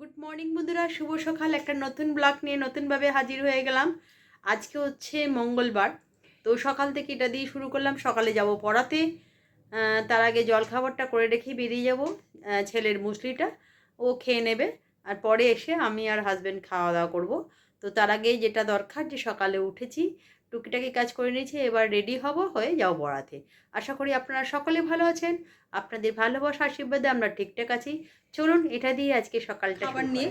Good morning বন্ধুরা। শুভ সকাল। একটা নতুন ব্লগ নিয়ে নতুনভাবে হাজির হয়ে গেলাম। আজকে হচ্ছে মঙ্গলবার। তো সকাল থেকে এটা দিয়ে শুরু করলাম। সকালে যাব পড়াতে। তার আগে জলখাবারটা করে রেখে বেরিয়ে যাব ছেলের মুসলিটা। ও খেয়ে নেবে। আর পরে এসে আমি আর হাজব্যান্ড খাওয়া দাওয়া করব। তো তার আগে যেটা দরকার যে সকালে উঠেছি টুকিটাকি কাজ করে নিয়েছি এবার রেডি হব হয়ে যাও পড়াতে আশা করি আপনারা সকলে ভালো আছেন। আপনাদের ভালোবাসা আশীর্বাদে আমরা ঠিকঠাক আছি। চলুন এটা দিয়ে আজকে সকালটা খাবার নিয়ে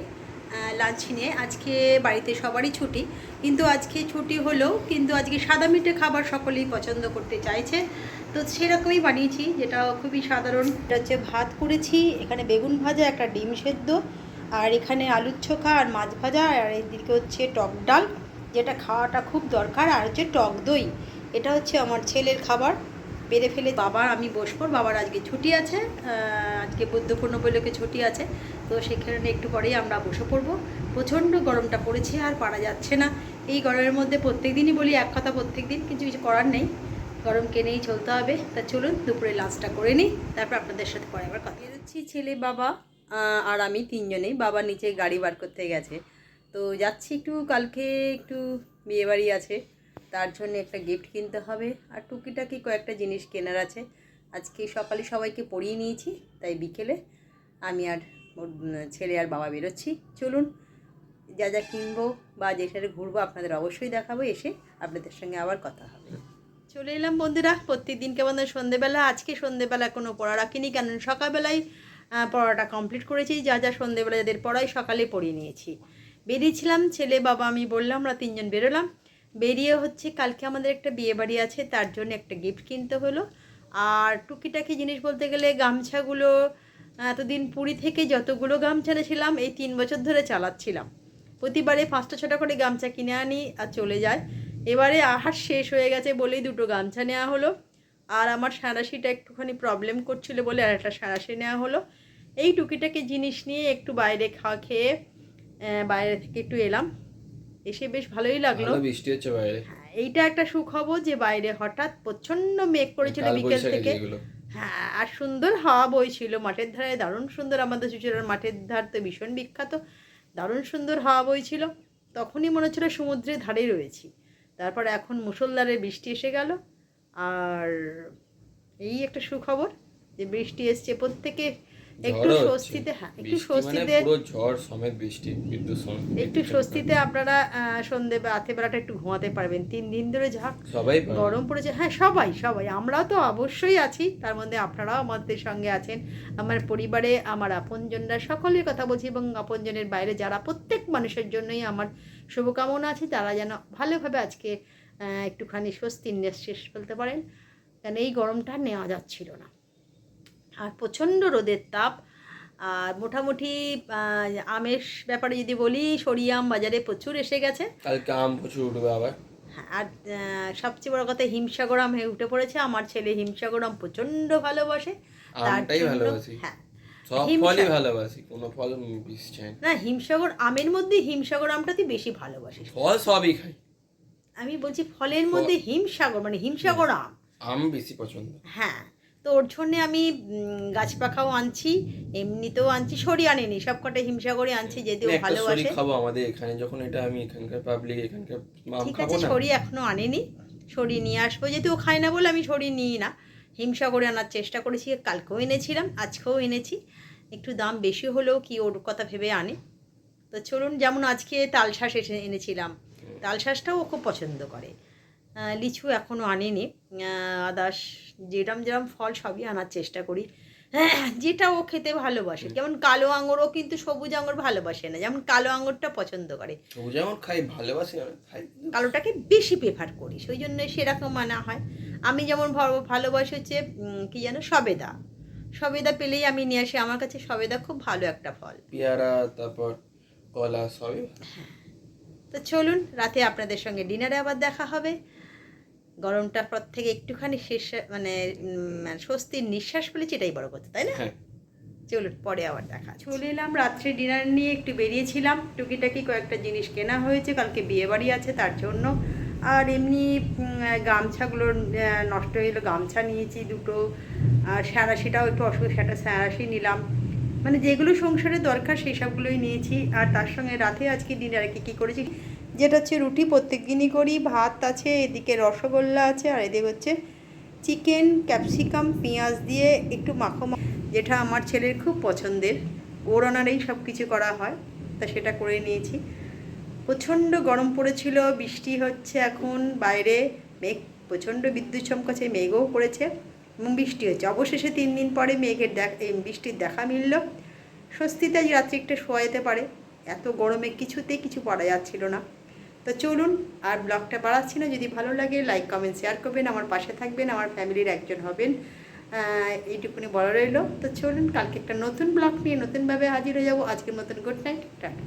লাঞ্চ নিয়ে আজকে বাড়িতে সবারই ছুটি। কিন্তু আজকে ছুটি হলেও কিন্তু আজকে সাদা মিটে খাবার সকলেই পছন্দ করতে চাইছে। তো সেরকমই বানিয়েছি যেটা খুবই সাধারণ। এটা হচ্ছে ভাত করেছি এখানে বেগুন ভাজা একটা ডিম সেদ্ধ আর এখানে আলুর চোখা আর মাছ ভাজা আর এদিকে হচ্ছে টক ডাল। যেটা খাওয়াটা খুব দরকার, আর হচ্ছে টক দই। এটা হচ্ছে আমার ছেলের খাবার। বেড়ে ফেলে বাবার আমি বসবো, বাবার আজকে ছুটি আছে আজকে বুদ্ধপূর্ণ উপলক্ষে ছুটি আছে। তো সেখানে একটু পরেই আমরা বসে পড়ব। প্রচণ্ড গরমটা পড়েছে, আর পারা যাচ্ছে না। এই গরমের মধ্যে প্রত্যেক দিনই বলি এক কথা প্রত্যেক দিন কিছু কিছু করার নেই। গরম কেনেই চলতে হবে। তা চলুন, দুপুরে লাঞ্চটা করে নিই। তারপর আপনাদের সাথে পরে আবার কথা বেরোচ্ছি ছেলে বাবা আর আমি তিনজনেই। বাবা নিচে গাড়ি বার করতে গেছে। তো যাচ্ছি একটু, কালকে একটু বিয়েবাড়ি আছে, তার জন্য একটা গিফট কিনতে হবে। আর টুকিটাকি কয়েকটা জিনিস কেনার আছে। আজকে সকালে সবাইকে পড়িয়ে নিয়েছি, তাই বিকেলে আমি আর ছেলে আর বাবা বেরোচ্ছি। চলুন, যা যা কিনবো বা যে সাথে ঘুরবো আপনাদের অবশ্যই দেখাবো, এসে আপনাদের সঙ্গে আবার কথা হবে। চলে এলাম বন্ধুরা প্রত্যেক দিন কেমন সন্ধেবেলা? আজকে সন্ধেবেলা কোনো পড়া রাখিনি, কেন সকালবেলায় পড়াটা কমপ্লিট করেছি। যা যা সন্ধেবেলা যাদের পড়াই সকালে পড়িয়ে নিয়েছি। বেরিয়েছিলাম, ছেলে, বাবা আমি বললাম, আমরা তিনজন বেরোলাম। বেরিয়ে হচ্ছে কালকে আমাদের একটা বিয়ে বাড়ি আছে, তার জন্য একটা গিফট কিনতে হলো। আর টুকিটাকি জিনিস বলতে গেলে গামছাগুলো, এতদিন পুরী থেকে যতগুলো গামছা এনেছিলাম, এই তিন বছর ধরে চালাচ্ছিলাম। প্রতিবারে পাঁচটা ছটা করে গামছা কিনে আনি আর চলে যায়। এবারে আহার শেষ হয়ে গেছে বলেই দুটো গামছা নেওয়া হলো। আর আমার সাঁড়াশিটা একটুখানি প্রবলেম করছিল বলে আর একটা সাঁড়াশি নেওয়া হলো। এই টুকিটাকি জিনিস নিয়ে একটু বাইরে খাওয়া খেয়ে বাইরে থেকে একটু এলাম। এসে বেশ ভালোই লাগল। বৃষ্টি হচ্ছে বাইরে। হ্যাঁ, এইটা একটা সুখবর যে বাইরে হঠাৎ প্রচণ্ড মেঘ করেছিল বিকেল থেকে। হ্যাঁ আর সুন্দর হাওয়া বইছিল মাঠের ধারে। দারুণ সুন্দর আমাদের চুচুড়ার মাঠের ধার তো ভীষণ বিখ্যাত। দারুণ সুন্দর হাওয়া বইছিল। তখনই মনে হচ্ছিল সমুদ্রের ধারেই রয়েছি। তারপর এখন মুসলধারে বৃষ্টি এসে গেল। আর এই একটা সুখবর যে বৃষ্টি এসছে প্রত্যেকে একটু স্বস্তিতে হ্যাঁ একটু মানে স্বস্তিতে পুরো ঝড় সমেত বৃষ্টি বিদ্যুৎ একটু স্বস্তিতে আপনারা সন্ধে বা রাতেবেলাটা একটু ঘুমাতে পারবেন। তিন দিন ধরে যা সবাই গরম পড়েছে। হ্যাঁ সবাই সবাই। আমরাও তো অবশ্যই আছি। তার মধ্যে আপনারাও আমাদের সঙ্গে আছেন। আমার পরিবারে আমার আপনজনরা সকলের কথা বলছি এবং আপনজনের বাইরে যারা প্রত্যেক মানুষের জন্যই আমার শুভকামনা আছে তারা যেন ভালোভাবে আজকে একটুখানি স্বস্তির নিঃশ্বাস ফেলতে পারেন। কারণ এই গরমটা নেওয়া যাচ্ছিল না। আর প্রচণ্ড রোদের তাপ। আর মোটামুটি আমের ব্যাপারে যদি বলি সরিয়াম বাজারে প্রচুর এসে গেছে। কালকে আম প্রচুর উঠবে আবার। হ্যাঁ, আর সবচেয়ে বড় কথা হিমসাগরাম হয়ে উঠে পড়েছে। আমার ছেলে হিমসাগরাম প্রচণ্ড ভালোবাসে। তার জন্য- ভালোবাসি। হ্যাঁ সব ফলই ভালোবাসি কোনো ফল। না। হিমসাগর আমের মধ্যে হিমসাগর আমটা তুই বেশি ভালোবাসিস। ফল সবই খাই। আমি বলছি ফলের মধ্যে হিমসাগর মানে হিমসাগর আম। আম বেশি পছন্দ। হ্যাঁ তো ওর জন্যে আমি উম, গাছ পাখাও আনছি এমনিতেও আনছি সরি আনিনি সব কটা হিমসাগরে আনছি যেহেতু ভালোবাসে। খাব আমাদের এখানে যখন এটা আমি এখানকার পাবলিক এখানকার ঠিক আছে সরি এখনও আনেনি সরি নিয়ে আসব যেহেতু ও খায় না বলে আমি সরি নিই না। হিমসাগরে আনার চেষ্টা করেছি কালকেও এনেছিলাম আজকেও এনেছি। একটু দাম বেশি হলেও কি ওর কথা ভেবে আনে। তো চলুন যেমন আজকে তালশাঁস এসে এনেছিলাম তালশাঁসটাও ও খুব পছন্দ করে। লিচু এখনও আনেনি। আদার্স যেরম যেরম ফল সবই আনার চেষ্টা করি। যেটা ও খেতে ভালোবাসে। যেমন কালো আঙুরও কিন্তু সবুজ আঙুর ভালোবাসে না। যেমন কালো আঙুরটা পছন্দ করে। সবুজ যেমন খাই ভালোবাসি কালোটাকে বেশি প্রেফার করি। সেই জন্য সেরকম মানা হয়। আমি যেমন ভালো- ভালোবাসি হচ্ছে কি যেন সবেদা। সবেদা পেলেই আমি নিয়ে আসি। আমার কাছে সবেদা খুব ভালো একটা ফল। পেয়ারা তারপর কলা সবই তো চলুন রাতে আপনাদের সঙ্গে ডিনারে আবার দেখা হবে। গরমটার পর থেকে একটুখানি শেষ মানে স্বস্তির নিঃশ্বাস ফেলেছি এটাই বড় কথা তাই না? হ্যাঁ। চলুন পরে আবার দেখা চলে এলাম রাত্রে ডিনার নিয়ে একটু বেরিয়েছিলাম। টুকিটাকি কয়েকটা জিনিস কেনা হয়েছে কালকে বিয়ে বাড়ি আছে তার জন্য। আর এমনি গামছাগুলো নষ্ট হয়ে গেলো গামছা নিয়েছি দুটো। আর স্যারাশিটাও একটু অসুখ সেটা স্যারাশি নিলাম। মানে যেগুলো সংসারে দরকার সেই সবগুলোই নিয়েছি। আর তার সঙ্গে রাতে আজকে ডিনারে কি কী করেছি? যেটা হচ্ছে রুটি, প্রত্যেক দিনই করি। ভাত আছে, এদিকে রসগোল্লা আছে, আর এদিকে হচ্ছে চিকেন, ক্যাপসিকাম, পেঁয়াজ দিয়ে একটু মাখো যেটা আমার ছেলের খুব পছন্দের। ওর অনারেই সব কিছু করা হয়, তা সেটা করে নিয়েছি। প্রচণ্ড গরম পড়েছিল, বৃষ্টি হচ্ছে এখন, বাইরে মেঘ, প্রচণ্ড বিদ্যুৎ চমকাছে মেঘও পড়েছে এবং বৃষ্টি হচ্ছে। অবশেষে তিন দিন পরে মেঘের দেখ বৃষ্টির দেখা মিলল। স্বস্তিতে রাত্রে একটু শোয়া যেতে পারে। এত গরমে কিছুতেই কিছু পড়া যাচ্ছিল না। তো চলুন আর ব্লগটা বাড়াচ্ছি না। যদি ভালো লাগে লাইক কমেন্ট শেয়ার করবেন, আমার পাশে থাকবেন, আমার ফ্যামিলির একজন হবেন। এইটুকুনি বড় রইল। তো চলুন, কালকে একটা নতুন ব্লগ নিয়ে নতুনভাবে হাজির হয়ে যাব। আজকের মতন গুড নাইট টাটা।